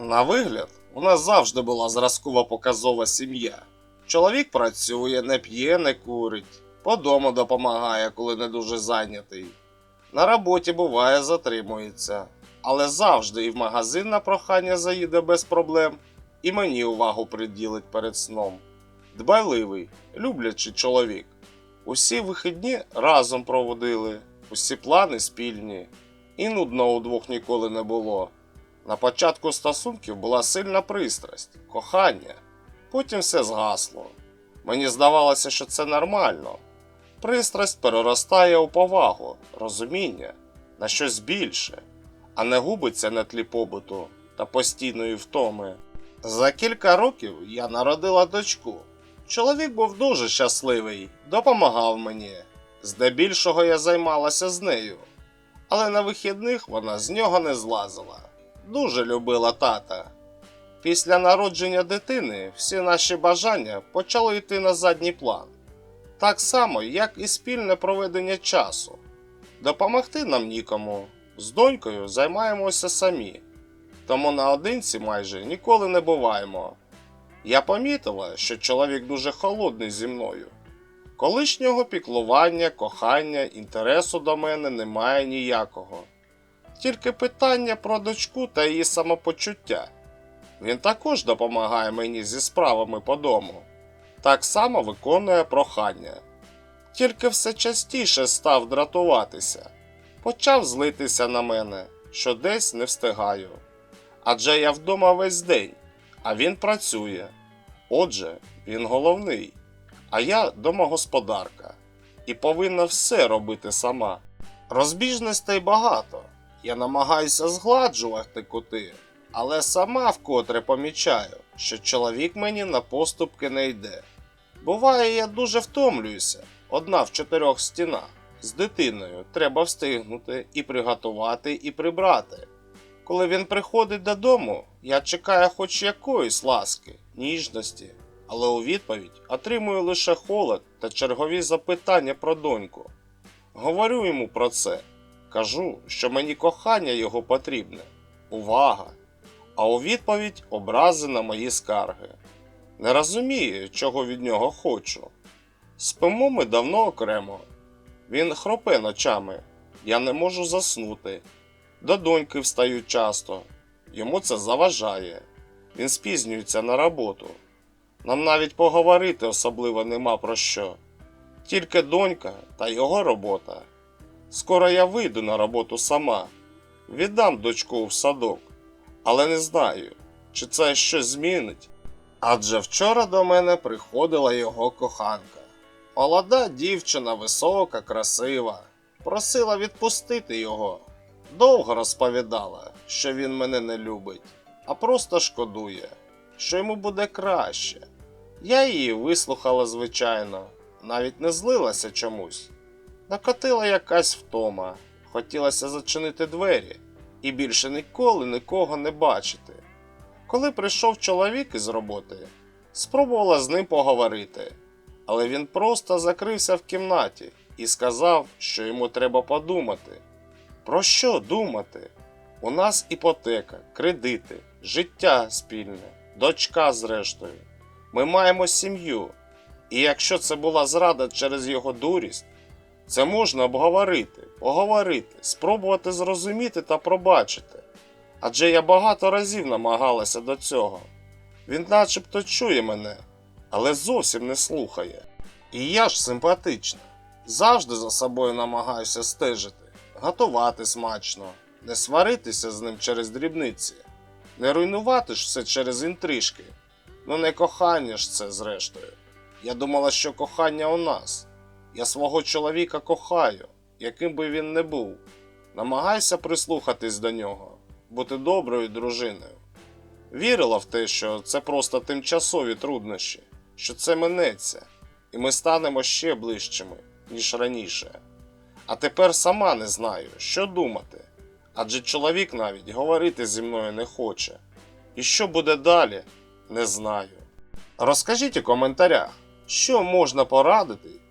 На вигляд, у нас завжди була зразкова показова сім'я. Чоловік працює, не п'є, не курить, по дому допомагає, коли не дуже зайнятий. На роботі буває, затримується, але завжди і в магазин на прохання заїде без проблем, і мені увагу приділить перед сном. Дбайливий, люблячий чоловік. Усі вихідні разом проводили, усі плани спільні, і нудно удвох ніколи не було. На початку стосунків була сильна пристрасть, кохання, потім все згасло. Мені здавалося, що це нормально. Пристрасть переростає у повагу, розуміння на щось більше, а не губиться на тлі побуту та постійної втоми. За кілька років я народила дочку. Чоловік був дуже щасливий, допомагав мені. Здебільшого я займалася з нею, але на вихідних вона з нього не злазила. Дуже любила тата. Після народження дитини всі наші бажання почали йти на задній план. Так само, як і спільне проведення часу. Допомогти нам нікому. З донькою займаємося самі, тому наодинці майже ніколи не буваємо. Я помітила, що чоловік дуже холодний зі мною. Колишнього піклування, кохання, інтересу до мене немає ніякого. Тільки питання про дочку та її самопочуття. Він також допомагає мені зі справами по дому, так само виконує прохання. Тільки все частіше став дратуватися, почав злитися на мене, що десь не встигаю. Адже я вдома весь день, а він працює. Отже, він головний, а я домогосподарка і повинна все робити сама. Розбіжностей багато. Я намагаюся згладжувати кути, але сама вкотре помічаю, що чоловік мені на поступки не йде. Буває, я дуже втомлююся, одна в чотирьох стінах. З дитиною треба встигнути і приготувати, і прибрати. Коли він приходить додому, я чекаю хоч якоїсь ласки, ніжності, але у відповідь отримую лише холод та чергові запитання про доньку. Говорю йому про це, кажу, що мені кохання його потрібне, увага, а у відповідь образи на мої скарги. Не розумію, чого від нього хочу. Спимо ми давно окремо. Він хропе ночами, я не можу заснути. До доньки встаю часто, йому це заважає. Він спізнюється на роботу. Нам навіть поговорити особливо нема про що. Тільки донька та його робота. Скоро я вийду на роботу сама, віддам дочку в садок, але не знаю, чи це щось змінить. Адже вчора до мене приходила його коханка. Молода дівчина, висока, красива, просила відпустити його. Довго розповідала, що він мене не любить, а просто шкодує, що йому буде краще. Я її вислухала, звичайно, навіть не злилася чомусь. Накотила якась втома, хотілося зачинити двері і більше ніколи нікого не бачити. Коли прийшов чоловік із роботи, спробувала з ним поговорити, але він просто закрився в кімнаті і сказав, що йому треба подумати. Про що думати? У нас іпотека, кредити, життя спільне, дочка зрештою. Ми маємо сім'ю. І якщо це була зрада через його дурість, це можна обговорити, поговорити, спробувати зрозуміти та пробачити. Адже я багато разів намагалася до цього. Він начебто чує мене, але зовсім не слухає. І я ж симпатична. Завжди за собою намагаюся стежити, готувати смачно, не сваритися з ним через дрібниці, не руйнувати ж все через інтрижки. Ну не кохання ж це, зрештою. Я думала, що кохання у нас. Я свого чоловіка кохаю, яким би він не був. Намагайся прислухатись до нього, бути доброю дружиною. Вірила в те, що це просто тимчасові труднощі, що це минеться, і ми станемо ще ближчими, ніж раніше. А тепер сама не знаю, що думати, адже чоловік навіть говорити зі мною не хоче. І що буде далі, не знаю. Розкажіть у коментарях, що можна порадити